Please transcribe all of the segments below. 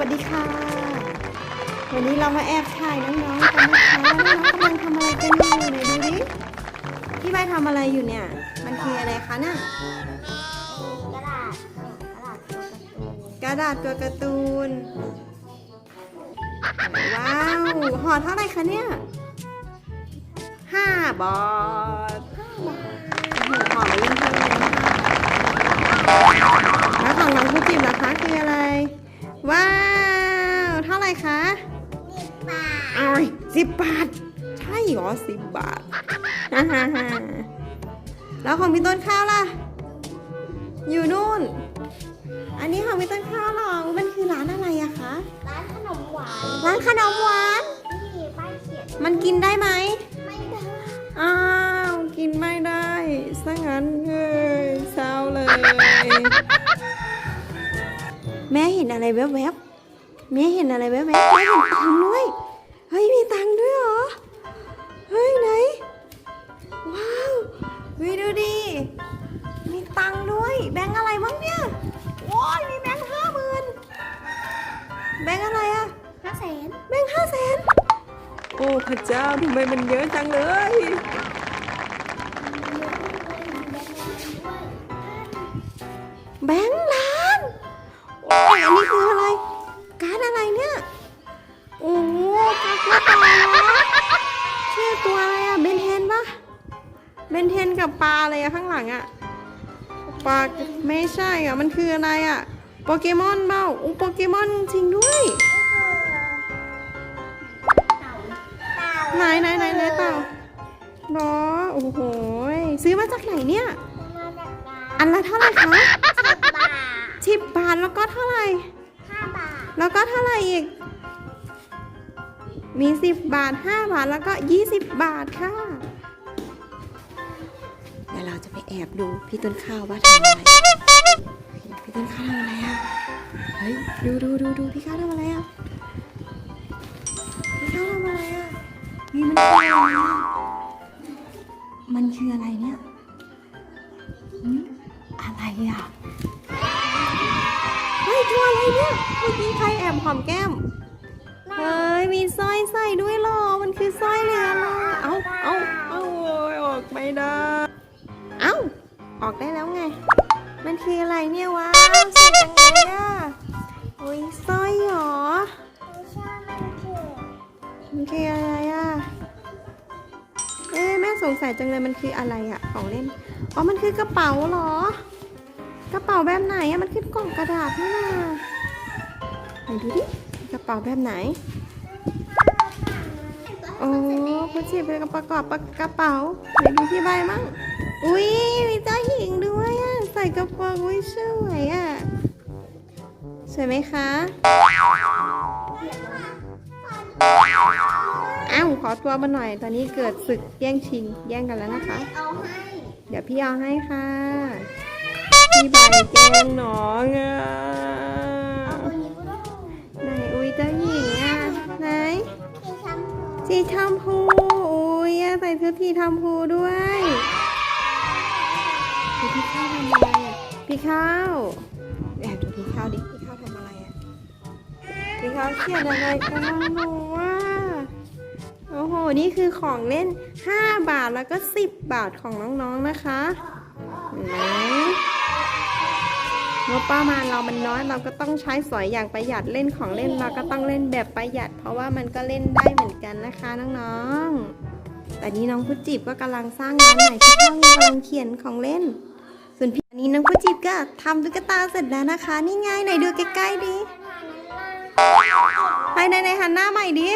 วัสดีค่ะ วันนี้เรามาแอบถ่ายน้องๆกันนะคะน้องๆกำลังทำอะไรกันอยู่ไหนดูดิพี่ใบทำอะไรอยู่เนี่ย มันคืออะไรคะน่ะกระดาษกระดาษตัวการ์ตูนกระดาษตัวการ์ตูนว้าวห่อเท่าไหร่คะเนี่ยห้าบาทโอ้โหห่อมาเล่นเท่าไหร่แล้วของน้องผู้จิมล่ะคะคืออะไร ว้าว เท่าไหร่คะนี่ปลาอ้ายสิบบาท ใช่เหรอสิบบาทฮ่าฮ่าฮ่าแล้วของพี่ต้นข้าวล่ะ อยู่นู่น อันนี้ของพี่ต้นข้าวเหรอมันคือร้านอะไรอะคะ ร้านขนมหวาน ร้านขนมหวาน นี่ป้ายเขียน มันกินได้ไหม ไม่ได้ อ้าว กินไม่ได้ซะงั้นเฮ้ยเศร้าเลย แม่เห็นอะไรแวบๆแม่เห็นอะไรแวบๆแม่เห็นตังค์ด้วย เฮ้ย มีตังค์ด้วยเหรอ เฮ้ยไหน ว้าววิดูดิ มีตังค์ด้วย แบงค์อะไรบ้างเนี่ย โอ้ยมีแบงค์ห้าหมื่นแบงค์อะไรอะห้าแสนแบงค์ห้าแสนโอ้พระเจ้าทำไมมันเยอะจังเลยแบงค์ล้านโอ้ยอันนี้คืออะไร การ์ดอะไรเนี่ย โอ้โหการ์ดกระต่ายเหรอชื่อตัวอะไรอะเบนเทนปะเบนเทนกับปลาอะไรอะข้างหลังอะปลาไม่ใช่อะมันคืออะไรอะโปเกมอนเปล่าโอ้โปเกมอนจริงด้วยเต่าเต่าไหนไหนไหนไหนเต่าบอโอ้โหยซื้อมาจากไหนเนี่ยมาจากร้านอันละเท่าไหร่คะสิบบาท สิบบาทแล้วก็เท่าไหร่ ห้าบาทแล้วก็เท่าไหร่อีก มีสิบบาทห้าบาทแล้วก็ยี่สิบบาทค่ะเดี๋ยวเราจะไปแอบดูพี่ต้นข้าวว่าทำอะไร พี่ต้นข้าวทำอะไรอะ เฮ้ยดูดูดูดูพี่ข้าวทำอะไรอะ พี่ข้าวทำอะไรอะนี่มันคืออะไรอะมันคืออะไรเนี่ยหืมอะไรอะ เฮ้ยตัวอะไรเนี่ยเมื่อกี้ใครแอบหอมแก้มเฮ้ยมีสร้อยใส่ด้วยเหรอ มันคือสร้อยเรืออะไรเอาเอาเอาโอยออกไม่ได้ เอ้าออกได้แล้วไง มันคืออะไรเนี่ยว้าวสวยจังเลยอะโอ้ยสร้อยเหรอไม่ใช่มันคือมันคืออะไรอะเอ๊ะแม่สงสัยจังเลยมันคืออะไรอะของเล่น อ๋อ มันคือกระเป๋าเหรอ กระเป๋าแบบไหนอะ มันคือกล่องกระดาษนี่นะไห นดูดิกระเป๋าแบบไหนโอ้คุณจีบเป็นกระประกอบกระเป๋าไหนดูพี่ใบมั่งอุ้ยมีเจ้าหญิงด้วยอะใส่กระโปรงอุ้ยสวยอะสวยไหมคะอ้าวขอตัวมาหน่อย ตอนนี้เกิดศึกแย่งชิงแย่งกันแล้วนะคะเอาให้เดี๋ยวพี่เอาให้ค่ะพี่ใบแก ใส่ชุดสีชมพูด้วยดูพี่ข้าวทำอะไรอะพี่ข้าวแอบดูพี่ข้าวดิพี่ข้าวทำอะไรอะพี่ข้าวเขียนอะไรกันบ้างหนูว่าโอ้โห นี่คือของเล่น 5 บาทแล้วก็ 10 บาทของน้องๆนะคะนไหมงบประมาณเรามันน้อยเราก็ต้องใช้สอยอย่างประหยัดเล่นของเล่นเราก็ต้องเล่นแบบประหยัด เพราะว่ามันก็เล่นได้เหมือนกันนะคะน้องๆ แต่นี้น้องพุจิบก็กำลังสร้างร้านใหม่ที่ห้องกำลังเขียนของเล่น ส่วนพี่อันนี้น้องพุจิบก็ทำตุ๊กตาเสร็จแล้วนะคะ นี่ไงไหนดูใกล้ๆดิไปไหนๆหันหน้าใหม่ดิ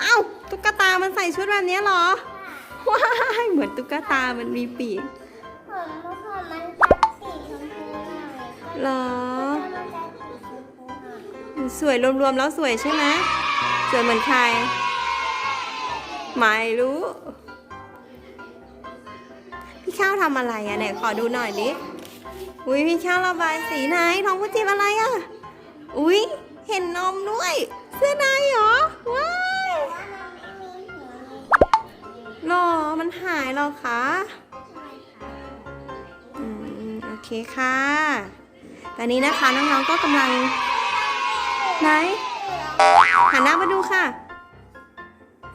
เอ้าตุ๊กตามันใส่ชุดแบบนี้หรอ ว้ายเหมือนตุ๊กตามันมีปีกผมผมมันจะสีชมพูหน่อยหรอ สวยรวมๆแล้วสวยใช่ไหมสวยเหมือนใคร ไม่รู้ พี่ข้าวทำอะไรอะไหนขอดูหน่อยดิอุ้ยพี่ข้าวระบายสีไหนท้องพุจิบอะไรอะอุ้ยเห็นนมด้วย เสื้อในเหรอว้าว่ามันไม่มีหัวเลยหรอมันหายแล้วคะอืมโอเคค่ะ ตอนนี้นะคะน้องๆก็กำลังไหนหันหน้ามาดูค่ะ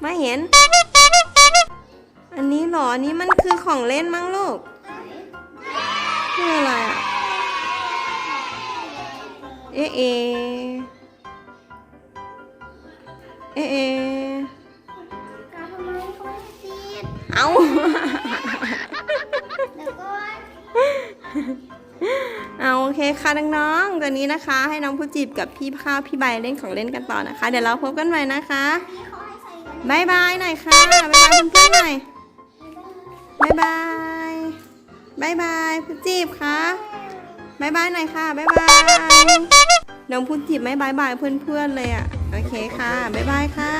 ไม่เห็น อันนี้เหรอ อันนี้มันคือของเล่นมั้งลูกคืออะไรอะ เอะเอะเอะเอะการทำไมเขาไม่ติดเอาเดี๋ยวก่อนเอาโอเคค่ะน้องๆตอนนี้นะคะ ให้น้องผู้จีบกับพี่ข้าวพี่ใบเล่นของเล่นกันต่อนะคะ เดี๋ยวเราพบกันใหม่นะคะ บายบายหน่อยค่ะบายบายเพื่อนๆหน่อยบายบายบายบายพุจีบค่ะบายบายหน่อยค่ะบายบายน้องพุจีบไม่บายบายเพื่อนๆเลยอะโอเคค่ะบายบายค่ะ